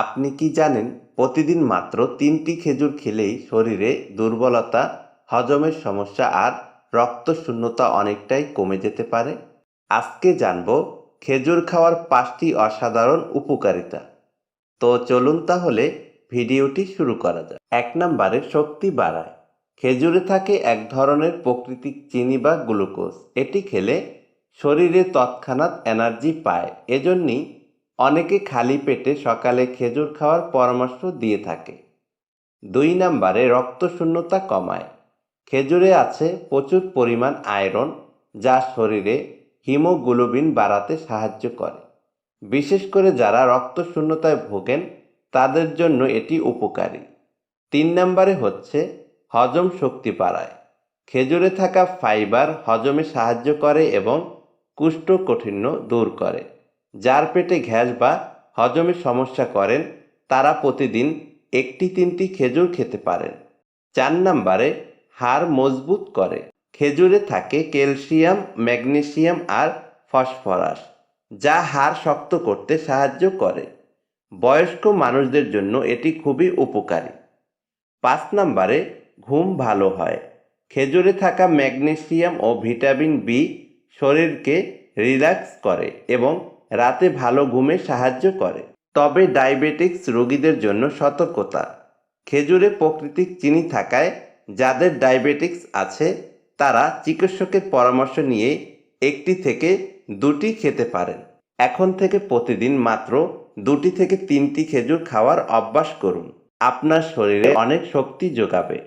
আপনি কি জানেন, প্রতিদিন মাত্র তিনটি খেজুর খেলেই শরীরে দুর্বলতা, হজমের সমস্যা আর রক্ত শূন্যতা অনেকটাই কমে যেতে পারে? আজকে জানব খেজুর খাওয়ার পাঁচটি অসাধারণ উপকারিতা। তো চলুন তাহলে ভিডিওটি শুরু করা যাক। এক নম্বরে শক্তি বাড়ায়। খেজুরে থাকে এক ধরনের প্রাকৃতিক চিনি বা গ্লুকোজ। এটি খেলে শরীরে তৎক্ষণাৎ এনার্জি পায়। এজন্যই অনেকে খালি পেটে সকালে খেজুর খাওয়ার পরামর্শ দিয়ে থাকে। দুই নম্বরে রক্ত শূন্যতা কমায়। খেজুরে আছে প্রচুর পরিমাণ আয়রন, যা শরীরে হিমোগ্লোবিন বাড়াতে সাহায্য করে। বিশেষ করে যারা রক্ত শূন্যতায় ভোগেন, তাদের জন্য এটি উপকারী। তিন নম্বরে হচ্ছে হজম শক্তি বাড়ায়। খেজুরে থাকা ফাইবার হজমে সাহায্য করে এবং কুষ্ঠকাঠিন্য দূর করে। যার পেটে গ্যাস বা হজমের সমস্যা করেন, তারা প্রতিদিন একটি তিনটি খেজুর খেতে পারেন। চার নম্বরে হাড় মজবুত করে। খেজুরে থাকে ক্যালসিয়াম, ম্যাগনেসিয়াম আর ফসফরাস, যা হাড় শক্ত করতে সাহায্য করে। বয়স্ক মানুষদের জন্য এটি খুবই উপকারী। পাঁচ নম্বরে ঘুম ভালো হয়। খেজুরে থাকা ম্যাগনেসিয়াম ও ভিটামিন বি শরীরকে রিল্যাক্স করে এবং রাতে ভালো ঘুমে সাহায্য করে। তবে ডায়াবেটিক্স রোগীদের জন্য সতর্কতা। খেজুরে প্রকৃতিক চিনি থাকায় যাদের ডায়াবেটিক্স আছে, তারা চিকিৎসকের পরামর্শ নিয়ে একটি থেকে দুটি খেতে পারেন। এখন থেকে প্রতিদিন মাত্র দুটি থেকে তিনটি খেজুর খাওয়ার অভ্যাস করুন। আপনার শরীরে অনেক শক্তি যোগাবে।